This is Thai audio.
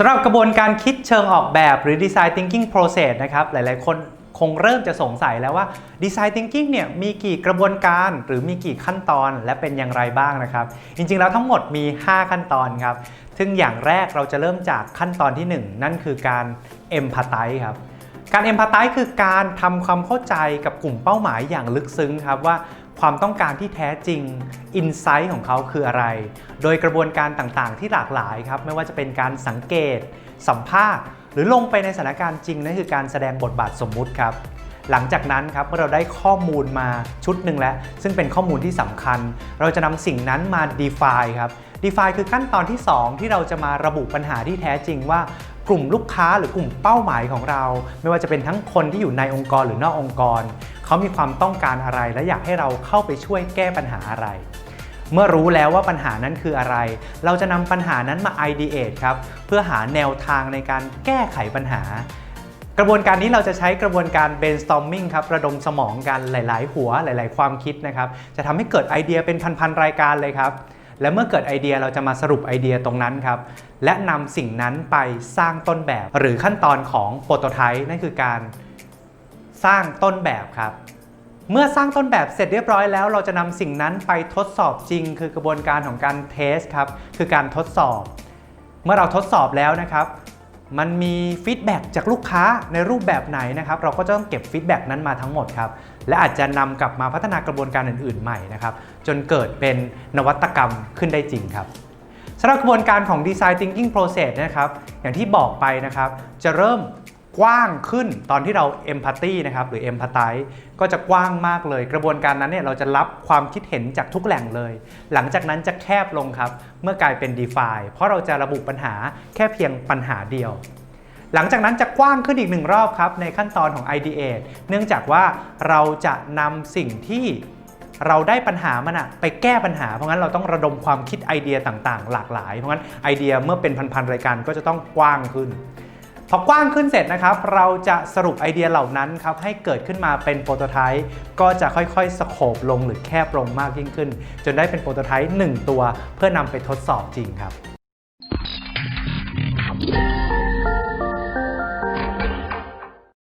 สำหรับกระบวนการคิดเชิงออกแบบหรือ Design Thinking Process นะครับ หลาย ๆ คนคงเริ่มจะสงสัยแล้วว่า Design Thinking เนี่ยมีกี่กระบวนการหรือมีกี่ขั้นตอนและเป็นอย่างไรบ้างนะครับ จริง ๆ แล้วทั้งหมดมี 5 ขั้นตอนครับ ซึ่งอย่างแรกเราจะเริ่มจากขั้นตอนที่ 1 นั่นคือการ Empathize ครับการ Empathize คือการทำความเข้าใจกับกลุ่มเป้าหมายอย่างลึกซึ้งครับว่า ความต้องการที่แท้จริง Insight ของเขาคืออะไร โดยกระบวนการต่างๆ ที่หลากหลายครับ ไม่ว่าจะเป็นการสังเกต สัมภาษณ์ หรือลงไปในสถานการณ์จริงนั่นคือการแสดงบทบาทสมมุติครับ หลังจากนั้นครับเมื่อเราได้ข้อมูลมาชุดหนึ่งแล้ว ซึ่งเป็นข้อมูลที่สำคัญ เราจะนำสิ่งนั้นมา define ครับ define คือขั้นตอนที่ 2 ที่เราจะมาระบุปัญหาที่แท้จริงว่ากลุ่มลูกค้าหรือกลุ่มเป้าหมายของเรา ไม่ว่าจะเป็นทั้งคนที่อยู่ในองค์กรหรือนอกองค์กร เขามีความต้องการอะไร และอยากให้เราเข้าไปช่วยแก้ปัญหาอะไร เมื่อรู้แล้วว่าปัญหานั้นคืออะไร เราจะนำปัญหานั้นมา ideate ครับ เพื่อหาแนวทางในการแก้ไขปัญหา กระบวนการนี้เราจะใช้กระบวนการ brainstorming ครับ ระดมสมองกันหลาย ๆ หัวหลาย ๆ ความคิดนะครับ จะทำให้เกิดไอเดียเป็นพัน ๆ รายการเลยครับและเมื่อเกิดไอเดียเราจะมาสรุปไอเดียตรงนั้นครับ และนำสิ่งนั้นไปสร้างต้นแบบหรือขั้นตอนของโปรโตไทป์นั่นคือการ สร้างต้นแบบครับ เมื่อสร้างต้นแบบเสร็จเรียบร้อยแล้ว เราจะนำสิ่งนั้นไปทดสอบจริง คือกระบวนการของการเทสครับ คือการทดสอบ เมื่อเราทดสอบแล้วนะครับ มันมีฟีดแบ็กจากลูกค้าในรูปแบบไหนนะครับ เราก็จะต้องเก็บฟีดแบ็กนั้นมาทั้งหมดครับ และอาจจะนำกลับมาพัฒนากระบวนการอื่น ๆ ใหม่นะครับ จนเกิดเป็นนวัตกรรมขึ้นได้จริงครับสำหรับกระบวนการของ Design Thinking Process นะครับ อย่างที่บอกไปนะครับ จะเริ่ม กว้างขึ้นตอนที่เรา Empathy นะครับหรือ Empathize ก็จะกว้างมากเลย กระบวนการนั้นเนี่ยเราจะรับความคิดเห็นจากทุกแหล่งเลย หลังจากนั้นจะแคบลงครับ เมื่อกลายเป็น d e f i เพราะเราจะระบุปัญหาแค่เพียงปัญหาเดียว หลังจากนั้นจะกว้างขึ้นอีกหนึ่งรอบครับ ในขั้นตอนของ ideate เนื่องจากว่าเราจะนำสิ่งที่เราได้ปัญหามันอะไปแก้ปัญหา เพราะงั้นเราต้องระดมความคิดไอเดียต่างๆ หลากหลาย เพราะงั้นไอเดียเมื่อเป็นพันๆรายการก็จะต้องกว้างขึ้น พอกว้างขึ้นเสร็จนะครับ เราจะสรุปไอเดียเหล่านั้นครับให้เกิดขึ้นมาเป็นโปรโตไทป์ก็จะค่อยๆสโคบลงหรือแคบลงมากยิ่งขึ้น จนได้เป็นโปรโตไทป์1ตัว เพื่อนำไปทดสอบจริงครับ